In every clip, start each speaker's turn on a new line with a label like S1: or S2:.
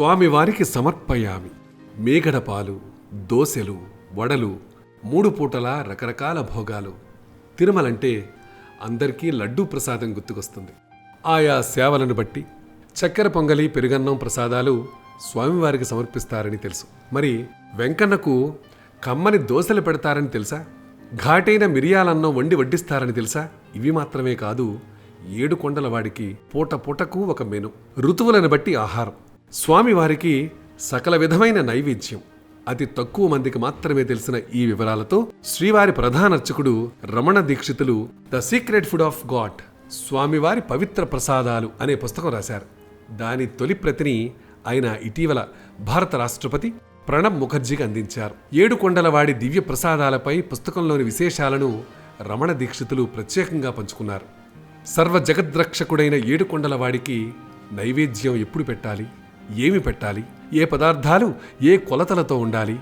S1: స్వామివారికి సమర్పయామి. మేగడపాలు దోశలు దోసెలు వడలు మూడు పూటల రకరకాల భోగాలు. తిరుమలంటే అందరికీ లడ్డూ ప్రసాదం గుర్తుకొస్తుంది. ఆయా సేవలను బట్టి చక్కెర పొంగలి పెరుగన్నం ప్రసాదాలు స్వామివారికి సమర్పిస్తారని తెలుసు. మరి వెంకన్నకు కమ్మని దోశలు పెడతారని తెలుసా? ఘాటైన మిరియాలన్నం వండి వడ్డిస్తారని తెలుసా? ఇవి మాత్రమే కాదు ఏడు కొండల వాడికి పూట పూటకు ఒక మెను. ఋతువులను బట్టి ఆహారం. స్వామివారికి సకల విధమైన నైవేద్యం. అతి తక్కువ మందికి మాత్రమే తెలిసిన ఈ వివరాలతో శ్రీవారి ప్రధానర్చకుడు Ramana Dikshitulu the secret food of God స్వామివారి పవిత్ర ప్రసాదాలు అనే పుస్తకం రాశారు. దాని తొలి ప్రతిని ఆయన ఇటీవల భారత రాష్ట్రపతి ప్రణబ్ ముఖర్జీకి అందించారు. ఏడు కొండల వాడి దివ్య ప్రసాదాలపై పుస్తకంలోని విశేషాలను రమణ దీక్షితులు ప్రత్యేకంగా పంచుకున్నారు. సర్వ జగద్రక్షకుడైన ఏడు కొండల వాడికి నైవేద్యం ఎప్పుడు పెట్టాలి? ఏమి పెట్టాలి? ఏ పదార్థాలు? ఏ కొలతలతో ఉండాలి?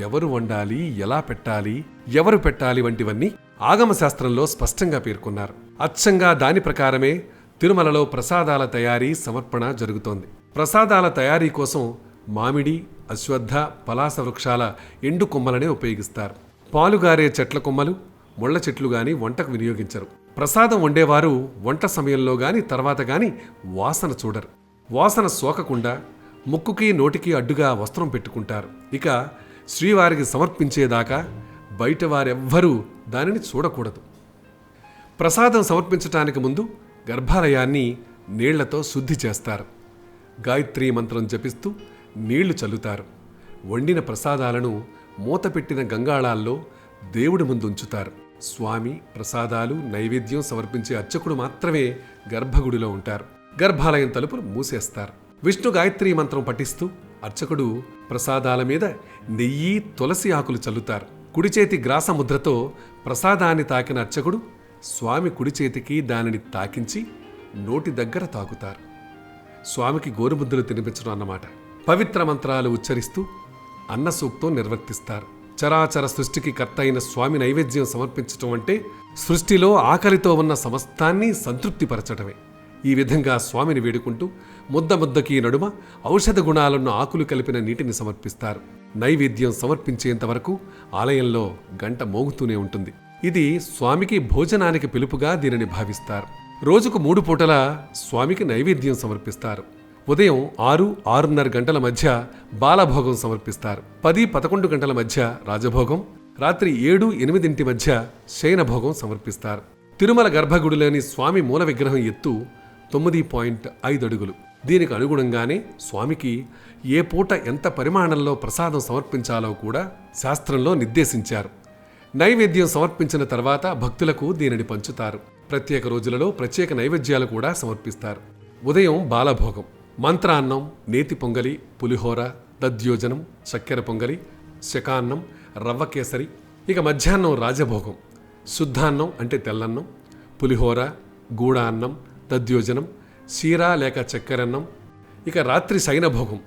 S1: ఎవరు వండాలి? ఎలా పెట్టాలి? ఎవరు పెట్టాలి? వంటివన్నీ ఆగమశాస్త్రంలో స్పష్టంగా పేర్కొన్నారు. అచ్చంగా దాని ప్రకారమే తిరుమలలో ప్రసాదాల తయారీ సమర్పణ జరుగుతోంది. ప్రసాదాల తయారీ కోసం మామిడి అశ్వత్థ పలాస వృక్షాల ఎండు కొమ్మలనే ఉపయోగిస్తారు. పాలుగారే చెట్ల కొమ్మలు ముళ్ళ చెట్లు గాని వంటకు వినియోగించరు. ప్రసాదం వండేవారు వంట సమయంలో గాని తర్వాత గాని వాసన చూడరు. వాసన సోకకుండా ముక్కుకి నోటికి అడ్డుగా వస్త్రం పెట్టుకుంటారు. ఇక శ్రీవారికి సమర్పించేదాకా బయట వారెవ్వరూ దానిని చూడకూడదు. ప్రసాదం సమర్పించటానికి ముందు గర్భాలయాన్ని నీళ్ళతో శుద్ధి చేస్తారు. గాయత్రీ మంత్రం జపిస్తూ నీళ్ళు చల్లుతారు. వండిన ప్రసాదాలను మూతపెట్టిన గంగాళాల్లో దేవుడి ముందు ఉంచుతారు స్వామి ప్రసాదాలు నైవేద్యం సమర్పించే అర్చకుడు మాత్రమే గర్భగుడిలో ఉంటారు. గర్భాలయం తలుపులు మూసేస్తారు. విష్ణు గాయత్రీ మంత్రం పఠిస్తూ అర్చకుడు ప్రసాదాల మీద నెయ్యి తులసి ఆకులు చల్లుతారు. కుడిచేతి గ్రాసముద్రతో ప్రసాదాన్ని తాకిన అర్చకుడు స్వామి కుడిచేతికి దానిని తాకించి నోటి దగ్గర తాకుతారు. స్వామికి గోరుముద్దలు తినిపించడం అన్నమాట. పవిత్ర మంత్రాలు ఉచ్చరిస్తూ అన్న సూక్తం నిర్వర్తిస్తారు. చరాచర సృష్టికి కర్త అయిన స్వామి నైవేద్యం సమర్పించటం అంటే సృష్టిలో ఆకలితో ఉన్న సమస్తాన్ని సంతృప్తిపరచడమే ఈ విధంగా స్వామిని వేడుకుంటూ ముద్ద ముద్దకి నడుమ ఔషధ గుణాలను ఆకులు కలిపిన నీటిని సమర్పిస్తారు. నైవేద్యం సమర్పించేంత వరకు ఆలయంలో గంట మోగుతూనే ఉంటుంది. ఇది స్వామికి భోజనానికి పిలుపుగా దీనిని భావిస్తారు. రోజుకు మూడు పూటల స్వామికి నైవేద్యం సమర్పిస్తారు. ఉదయం ఆరు ఆరున్నర గంటల మధ్య బాలభోగం సమర్పిస్తారు. పది పదకొండు గంటల మధ్య రాజభోగం. రాత్రి ఏడు ఎనిమిదింటి మధ్య శయనభోగం సమర్పిస్తారు. తిరుమల గర్భగుడిలోని స్వామి మూల విగ్రహం ఎత్తు తొమ్మిది పాయింట్ ఐదు అడుగులు. దీనికి అనుగుణంగానే స్వామికి ఏ పూట ఎంత పరిమాణంలో ప్రసాదం సమర్పించాలో కూడా శాస్త్రంలో నిర్దేశించారు. నైవేద్యం సమర్పించిన తర్వాత భక్తులకు దీనిని పంచుతారు. ప్రత్యేక రోజులలో ప్రత్యేక నైవేద్యాలు కూడా సమర్పిస్తారు. ఉదయం బాలభోగం మంత్రాన్నం నేతి పొంగలి పులిహోర దద్యోజనం చక్కెర పొంగలి శకాన్నం రవ్వ కేసరి ఇక మధ్యాహ్నం రాజభోగం శుద్ధాన్నం అంటే తెల్లన్నం పులిహోర గూడాన్నం దద్యోజనం సీరా లేక చక్కెరన్నం ఇక రాత్రి శయనభోగం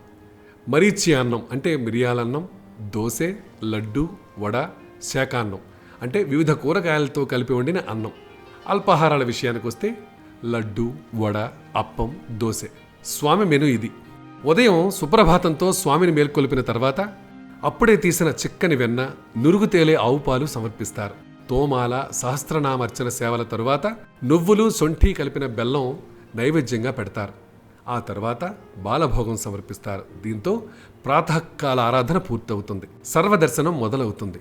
S1: మరీచి అన్నం అంటే మిరియాలన్నం దోసె లడ్డు వడ శాకాన్నం అంటే వివిధ కూరగాయలతో కలిపి వండిన అన్నం. అల్పాహారాల విషయానికి వస్తే లడ్డు వడ అప్పం దోశ. స్వామి మెను ఇది. ఉదయం సుప్రభాతంతో స్వామిని మేల్కొల్పిన తర్వాత అప్పుడే తీసిన చిక్కని వెన్న నురుగు తేలే ఆవు పాలు సమర్పిస్తారు. తోమాల సహస్రనామర్చన సేవల తరువాత నువ్వులు సొంఠి కలిపిన బెల్లం నైవేద్యంగా పెడతారు. ఆ తర్వాత బాలభోగం సమర్పిస్తారు. దీంతో ప్రాతకాల ఆరాధన పూర్తవుతుంది. సర్వదర్శనం మొదలవుతుంది.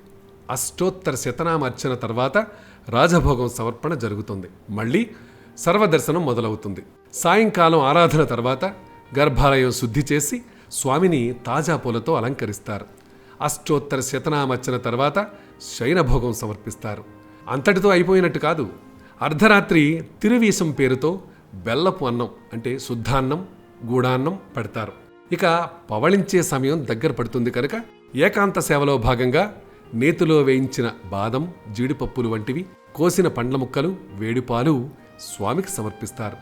S1: అష్టోత్తర శతనామర్చన తర్వాత రాజభోగం సమర్పణ జరుగుతుంది. మళ్ళీ సర్వదర్శనం మొదలవుతుంది. సాయంకాలం ఆరాధన తర్వాత గర్భాలయం శుద్ధి చేసి స్వామిని తాజా పూలతో అలంకరిస్తారు. అష్టోత్తర శతనామర్చన తర్వాత శయనభోగం సమర్పిస్తారు. అంతటితో అయిపోయినట్టు కాదు. అర్ధరాత్రి తిరువీసం పేరుతో బెల్లపు అన్నం అంటే శుద్ధాన్నం గూడాన్నం పెడతారు. ఇక పవళించే సమయం దగ్గర పడుతుంది కనుక ఏకాంత సేవలో భాగంగా నేతిలో వేయించిన బాదం జీడిపప్పులు వంటివి కోసిన పండ్ల ముక్కలు వేడిపాలు స్వామికి సమర్పిస్తారు.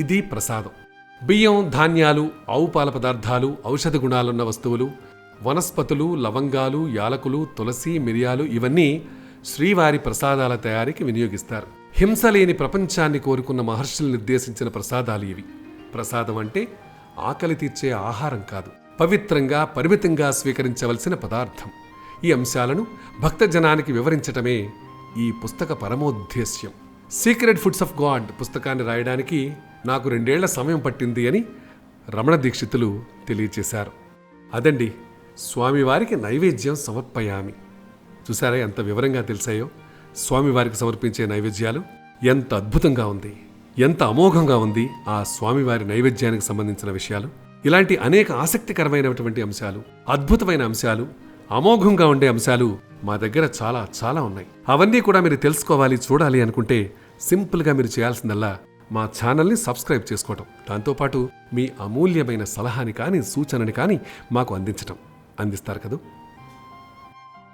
S1: ఇది ప్రసాదం. బియ్యం ధాన్యాలు ఆవు పాల పదార్థాలు ఔషధ గుణాలున్న వస్తువులు వనస్పతులు లవంగాలు యాలకులు తులసి మిరియాలు ఇవన్నీ శ్రీవారి ప్రసాదాల తయారీకి వినియోగిస్తారు. హింస లేని ప్రపంచాన్ని కోరుకున్న మహర్షులు నిర్దేశించిన ప్రసాదాలు ఇవి. ప్రసాదం అంటే ఆకలి తీర్చే ఆహారం కాదు. పవిత్రంగా పరిమితంగా స్వీకరించవలసిన పదార్థం. ఈ అంశాలను భక్తజనానికి వివరించటమే ఈ పుస్తక పరమోద్దేశ్యం. సీక్రెట్ ఫుడ్స్ ఆఫ్ గాడ్ పుస్తకాన్ని రాయడానికి నాకు రెండేళ్ళ సమయం పట్టింది అని రమణ దీక్షితులు తెలియచేశారు. అదండి స్వామివారికి నైవేద్యం సమర్పయామి. చూసారా ఎంత వివరంగా తెలిసాయో? స్వామివారికి సమర్పించే నైవేద్యాలు ఎంత అద్భుతంగా ఉంది. ఎంత అమోఘంగా ఉంది ఆ స్వామివారి నైవేద్యానికి సంబంధించిన విషయాలు. ఇలాంటి అనేక ఆసక్తికరమైనటువంటి అంశాలు అద్భుతమైన అంశాలు అమోఘంగా ఉండే అంశాలు మా దగ్గర చాలా చాలా ఉన్నాయి. అవన్నీ కూడా మీరు తెలుసుకోవాలి చూడాలి అనుకుంటే సింపుల్గా మీరు చేయాల్సిందల్లా మా ఛానల్ని సబ్స్క్రైబ్ చేసుకోవటం. దాంతోపాటు మీ అమూల్యమైన సలహాని కానీ సూచనని కానీ మాకు అందించటం. అందిస్తారు కదా?